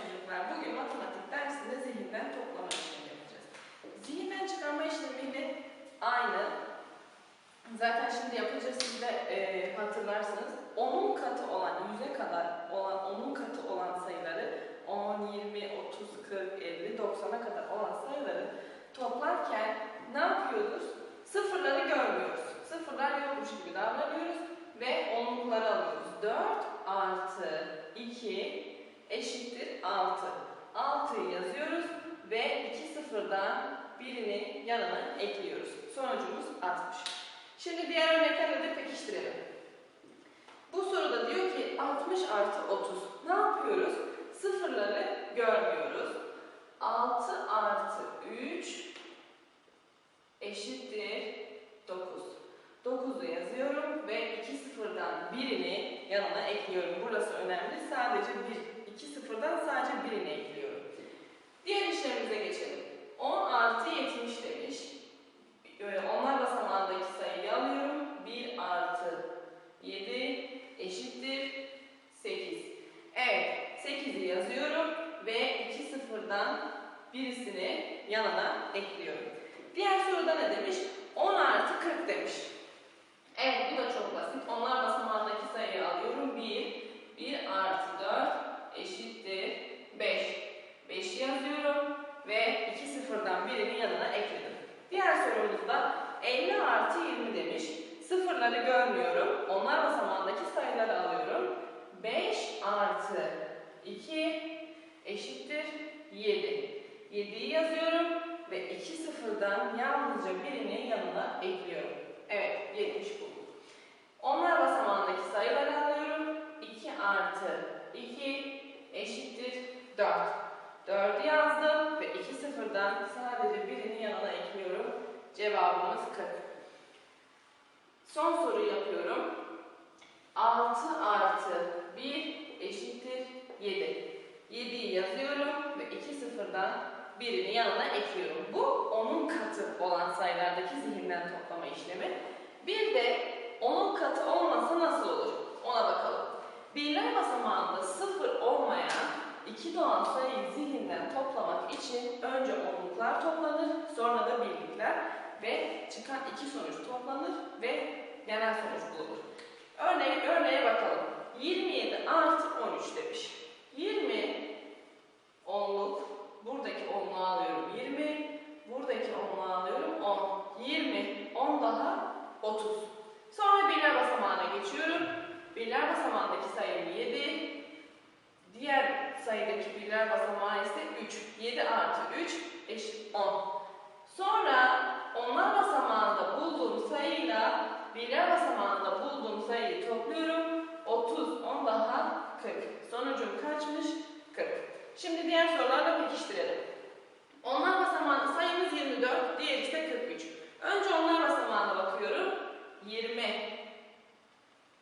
çocuklar. Bugün matematik dersinde zihinden toplama işlemi yapacağız. Zihinden çıkarma işlemiyle aynı. Zaten şimdi yapacağız siz de e, hatırlarsınız. Onun katı olan, yüze kadar olan, onun katı olan sayıları 10, 20, 30, 40, 50, 90'a kadar olan sayıları toplarken ne yapıyoruz? Sıfırları görmüyoruz. Sıfırlar yokmuş gibi davranıyoruz ve onlukları alıyoruz. 4 artı 2 eşittir 6. 6'yı yazıyoruz ve iki sıfırdan birini yanına ekliyoruz. Sonucumuz 60. Şimdi diğer örneklerle de pekiştirelim. Bu soruda diyor ki 60 artı 30. Ne yapıyoruz? Sıfırları görmüyoruz. 6 artı 3 eşittir 9. 9'u yazıyorum ve iki sıfırdan birini yanına ekliyorum. Burası önemli. Sadece bir, iki sıfırdan sadece birini ekliyorum. Diğer işlemimize geçelim. 10 artı 70 demiş. Onlar basamağındaki sayıyı alıyorum. 1 artı 7 eşittir 8. Evet, 8'i yazıyorum ve iki sıfırdan birisini yanına ekliyorum. Diğer soruda ne demiş? 10 artı 40 demiş. Evet, bu da çok basit. Onlar basamağındaki sayıyı alıyorum. 1, 1 artı 4 eşittir 5. 5'i yazıyorum ve iki sıfırdan birini yanına ekledim. Diğer sorumuzda 50 artı 20 demiş. Sıfırları görmüyorum. Onlar basamağındaki sayıları alıyorum. 5 artı 2 eşittir 7. 7'yi yazıyorum ve iki sıfırdan yalnızca birini yanına ekliyorum. Evet, 70 bulduk. Onlar basamağındaki sayıları alıyorum. 2 artı 2 eşittir 4. 4'ü yazdım ve iki sıfırdan sadece birini yanına ekliyorum. Cevabımız 40. Son soruyu yapıyorum. 6 artı 1 eşittir 7. 7'yi yazıyorum ve iki sıfırdan birini yanına ekliyorum. Bu onun katı olan sayılardaki zihinden toplama işlemi. Bir de onun katı olmasa nasıl olur? Ona bakalım. Birler basamağında sıfır olmayan iki doğan sayıyı zihinden toplamak için önce onluklar toplanır, sonra da birlikler ve çıkan iki sonuç toplanır ve genel sonuç bulunur. Örneğin örneğe bakalım. 27 artı 13 demiş. 20 onluk, buradaki onluğu alıyorum 20, buradaki onluğu alıyorum 10. 20, 10 daha 30. Sonra birler basamağına geçiyorum. Birler basamağındaki sayım 7. Diğer sayıdaki birler basamağı ise 3. 7 artı 3 eşit 10. Sonra onlar basamağında bulduğum sayıyla birler basamağında bulduğum sayıyı topluyorum. 30, 10 daha 40. Sonucum kaçmış? 40. Şimdi diğer sorularla pekiştirelim. Onlar basamağında sayımız 24, diğer ise 43. Önce onlar basamağına bakıyorum. 20.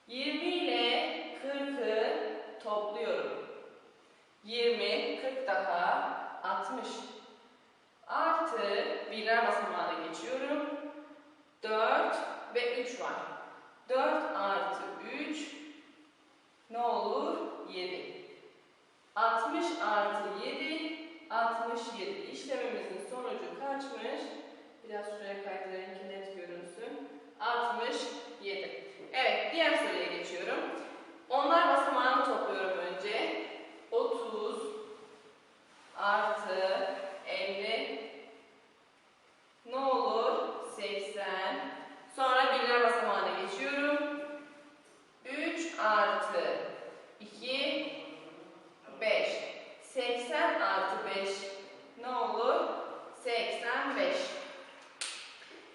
20 ile 40'ı topluyorum. 20, 40 daha 60. Artı birler basamağına geçiyorum. 4 ve 3 var. 4 artı 3 ne olur? 7. 60 artı 7 67. İşlemimizin sonucu kaçmış? Biraz şuraya kaydırayım ki net görünsün. 67. Evet, diğer soruya geçiyorum. Onlar basamağını topluyorum önce. 30 artı 50 ne olur? 80. Sonra birler basamağına geçiyorum. 3 artı 2 5. 80 artı 5 ne olur? 85.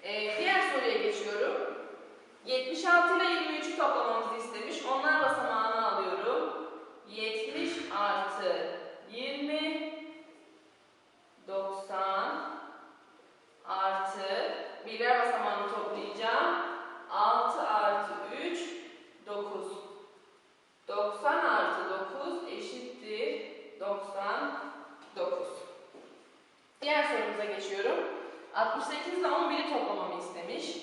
Ee, diğer soruya geçiyorum. 76 ile 23'ü toplamamızı istemiş. Onlar basamağını alıyorum. 70 artı 20 90 artı birler basamağını toplayacağım. 6 artı 3 9 90 artı 9 eşittir 99. Diğer sorumuza geçiyorum. 68 ile 11'i toplamamı istemiş.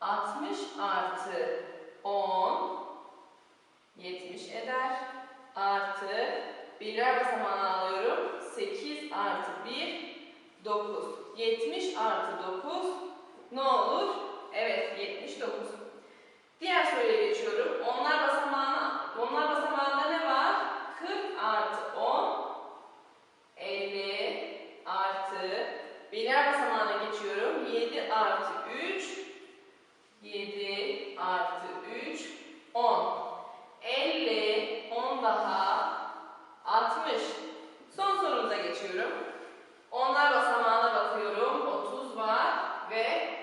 60 artı 10 70 eder. Artı birler basamağını alıyorum. 8 artı 1, 9. 70 artı 9 ne olur? Evet 79. Diğer soruya geçiyorum. Onlar basamağını, onlar basamağını 7 artı 3 7 artı 3 10 50 10 daha 60 son sorumuza geçiyorum. Onlar basamağına bakıyorum. 30 var ve